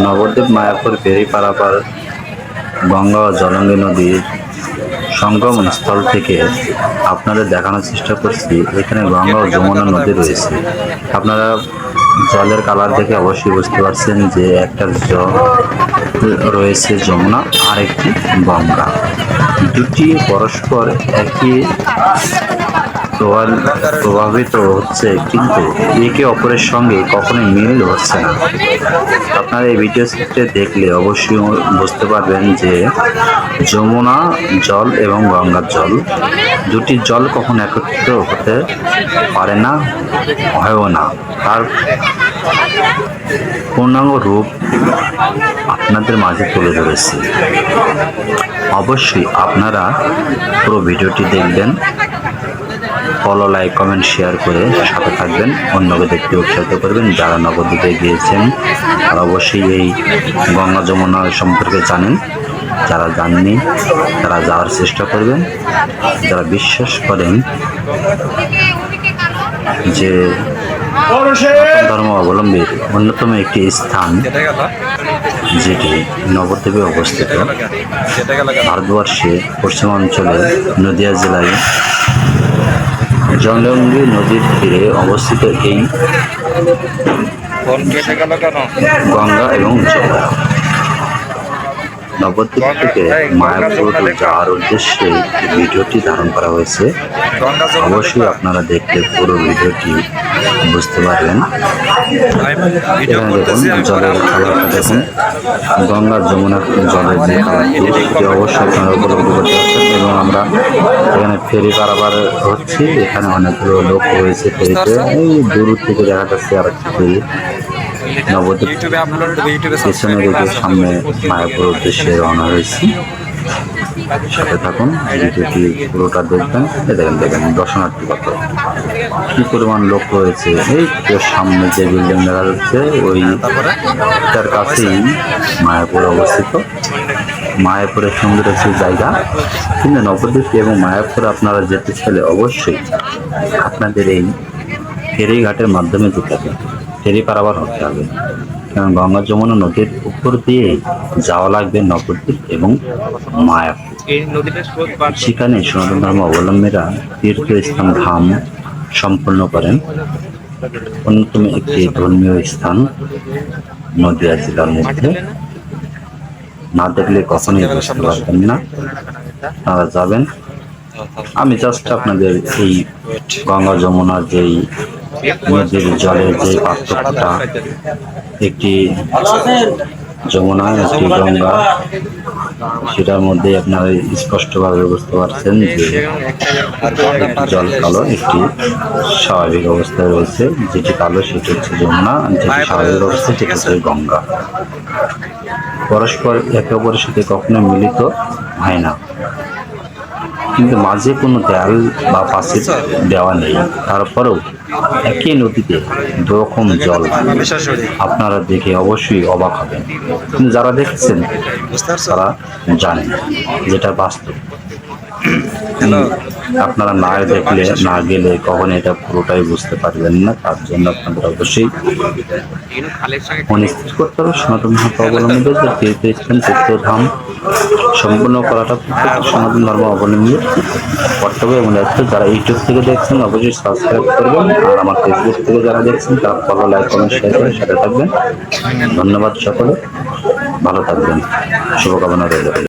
নবদ্বীপ, মায়াপুর ফেরি পারাপার গঙ্গা ও জলঙ্গি নদীর সঙ্গম স্থল থেকে আপনাদের দেখানোর চেষ্টা করছি। এখানে গঙ্গা ও যমুনা নদী রয়েছে। আপনারা জলের কালার দেখে অবশ্যই বুঝতে পারছেন যে একটা জল রয়েছে যমুনা আর একটি গঙ্গা। দুটি পরস্পর একই প্রভাবিত হচ্ছে, কিন্তু একে অপরের সঙ্গে কখনোই মিল হচ্ছে না। আপনারা এই ভিডিও চিত্রে দেখলে অবশ্যই বুঝতে পারবেন যে যমুনা জল এবং গঙ্গার জল দুটি জল কখনো একত্রিত হতে পারে না, হয়ও না। তার পূর্ণাঙ্গ রূপ আপনাদের মাঝে তুলে ধরেছি। অবশ্যই আপনারা পুরো ভিডিওটি দেখবেন। ফলো লাইক কমেন্ট শেয়ার করে সাথে থাকবেন। অন্যকে দেখতে উৎসাহিত করবেন, যারা নবদ্বীপে গিয়েছেন, তারা অবশ্যই এই গঙ্গা যমুনা সম্পর্কে জানেন। যারা জানেননি তারা যাওয়ার চেষ্টা করবেন। যারা বিশ্বাস করেন যে ধর্ম অবলম্বীর অন্যতম একটি স্থান যেটি নবদ্বীপে অবস্থিত ভারতবর্ষে পশ্চিমাঞ্চলে নদিয়া জেলায় জলঙ্গি নদীর তীরে অবস্থিত এই গঙ্গা এবং যমুনা নবদ্বীপ থেকে মায়াপুর যাওয়ার উদ্দেশ্যে ভিডিওটি ধারণ করা হয়েছে। অবশ্যই আপনারা দেখলে পুরো ভিডিওটি বুঝতে পারবেন। জলের কালারটা দেখুন। গঙ্গা যমুনা জলের যে কালারটি সেটি অবশ্যই আপনারা উপলব্ধি করতে পারছেন এবং আমরা এখানে ফেরি পারাবার হচ্ছি। এখানে অনেকগুলো লোক রয়েছে ফেরিতে। এই দূর থেকে দেখা যাচ্ছে আর একটা ফেরি। নবদ্বীপ পেছনে রেখে সামনে মায়াপুর উদ্দেশ্যে রওনা হয়েছি। সাথে থাকুন ভিডিওটি পুরোটা দেখবেন। দেখেন দেখেন দর্শনার্থী কত। কি পরিমাণ লোক রয়েছে। এই তো সামনে যে বিল্ডিং দেখা যাচ্ছে ওই তার কাছেই মায়াপুর অবস্থিত। মায়াপুরের সুন্দর একটি জায়গা। কিন্তু নবদ্বীপ এবং মায়াপুর আপনারা যেতে চাইলে অবশ্যই আপনাদের এই ফেরিঘাটের মাধ্যমে যেতে হবে। ফেরি পারাবার হতে হবে। কারণ গঙ্গা যমুনা নদীর উপর দিয়ে যাওয়া লাগবে নবদ্বীপ এবং মায়াপুর। সেখানে সনাতন ধর্ম অবলম্বীরা তীর্থস্থান ধাম সম্পন্ন করেন। অন্যতম একটি ধর্মীয় স্থান নদিয়া জেলার মধ্যে। না দেখলে কখনোই বুঝতে পারবেন না। তারা যাবেন। আমি জাস্ট আপনাদের এই গঙ্গা যমুনার যেই নদীর জলের যে পার্থক্যটা একটি যমুনা একটি গঙ্গা সেটার মধ্যে আপনারা স্পষ্টভাবে বুঝতে পারছেন যে জল কালো একটি স্বাভাবিক অবস্থায় রয়েছে। যেটি কালো, সেটি হচ্ছে যমুনা যেটি স্বাভাবিক অবস্থায়, সেটি হচ্ছে গঙ্গা। পরস্পর একে অপরের সাথে কখনো মিলিত হয় না। কিন্তু মাঝে কোনো দেয়াল বা পাশের দেওয়া নেই। তারপরেও একই নদীতে দুরকম জল। আপনারা দেখে অবশ্যই অবাক হবেন। কিন্তু যারা দেখছেন তারা জানেন যেটা বাস্তব। আপনারা না দেখলে, না গেলে কখন এটা পুরোটাই বুঝতে পারবেন না, তার জন্য আপনাদের অবশ্যই মনে স্থির করতে হবে, সনাতন ধর্ম অবলম্বীদের যে তীর্থস্থান তীর্থধাম সম্পূর্ণ করাটা সনাতন ধর্ম অবলম্বী কর্তব্য এবং দায়িত্ব। যারা ইউটিউব থেকে দেখছেন, অবশ্যই সাবস্ক্রাইব করবেন, আর আমার ফেসবুক থেকে যারা দেখছেন, তারা ফলো লাইক কমেন্ট শেয়ার করে সাথে থাকবেন। ধন্যবাদ সকলে, ভালো থাকবেন। শুভকামনা রইল।